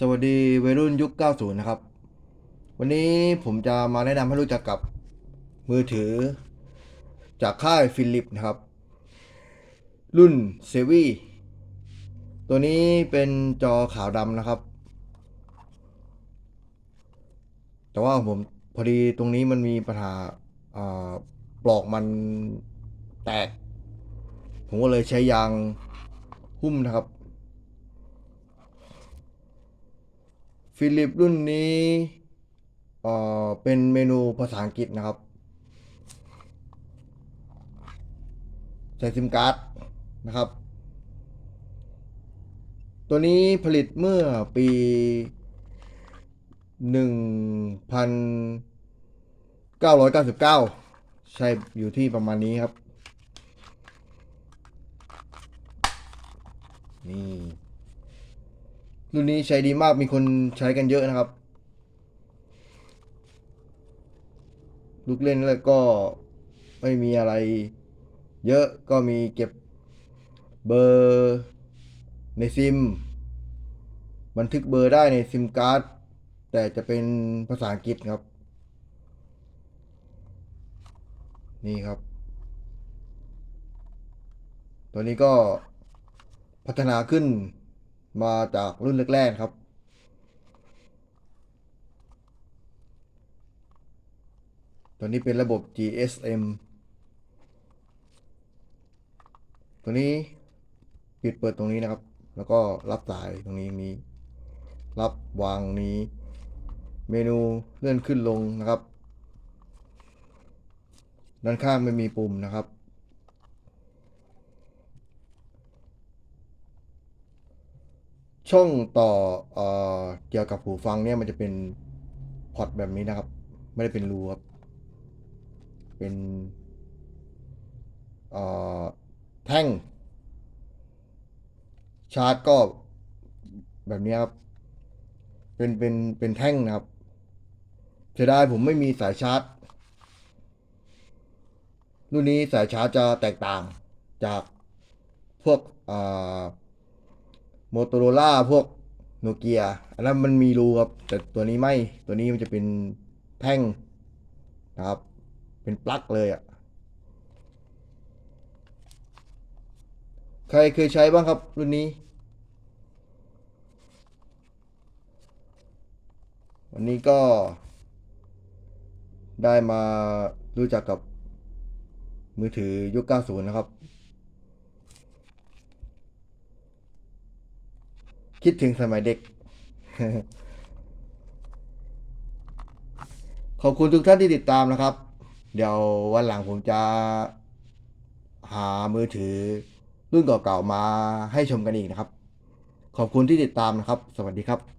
สวัสดีวัยรุ่นยุค 90 นะครับ วันนี้ผมจะมาแนะนำให้รู้จักกับมือถือ จากค่ายฟิลิปนะครับ รุ่นเซวีตัวนี้เป็นจอขาวดำนะครับ แต่ว่าผมพอดีตรงนี้มันมีปัญหาอ่าปลอกมันแตก ผมก็เลยใช้ยางหุ้มนะครับ ฟิลิปรุ่นนี้เอ่อเป็นเมนูภาษาอังกฤษนะครับ ใส่ซิมการ์ดนะครับ ตัวนี้ผลิตเมื่อปีหนึ่งพันเก้าร้อยเก้าสิบเก้าใช่อยู่ที่ประมาณนี้ครับ นี่ รุ่นนี้ใช้ดีมากมีคนใช้กันเยอะนะครับ ลูกเล่นแล้วก็ไม่มีอะไร เยอะก็มีเก็บเบอร์ในซิม บันทึกเบอร์ได้ในซิมการ์ด แต่จะเป็นภาษาอังกฤษครับ นี่ครับ ตัวนี้ก็พัฒนาขึ้น มาจากรุ่นแรกๆครับ ตัวนี้เป็นระบบ GSM ตัวนี้ปิดเปิดตรงนี้นะครับ แล้วก็รับสายตรงนี้นี้ รับวางนี้ เมนูเลื่อนขึ้นลงนะครับ ด้านข้างไม่มีปุ่มนะครับ ช่องต่อเอ่อเกี่ยวกับหูฟังเนี่ยมันจะเป็นพอร์ตแบบนี้นะครับ ไม่ได้เป็นรูครับ เป็นเอ่อแท่ง ชาร์จก็แบบนี้ครับ เป็นเป็นเป็นแท่งนะครับเสียดายผมไม่มีสายชาร์จ รุ่นนี้สายชาร์จจะแตกต่างจากพวกอ่า โมโตโรล่าพวกโนเกียอันนั้นมันมีรูครับ แต่ตัวนี้ไม่ตัวนี้มันจะเป็นแท่งนะครับ เป็นปลั๊กเลยอะ่ะใครเคยใช้บ้างครับ รุ่นนี้ วันนี้ก็ ได้มารู้จักกับมือถือยุค 90 นะครับ คิดถึงสมัยเด็ก ขอบคุณทุกท่านที่ติดตามนะครับ เดี๋ยววันหลังผมจะ หามือถือ รุ่นเก่าๆมาให้ชมกันอีกนะครับ ขอบคุณที่ติดตามนะครับ สวัสดีครับ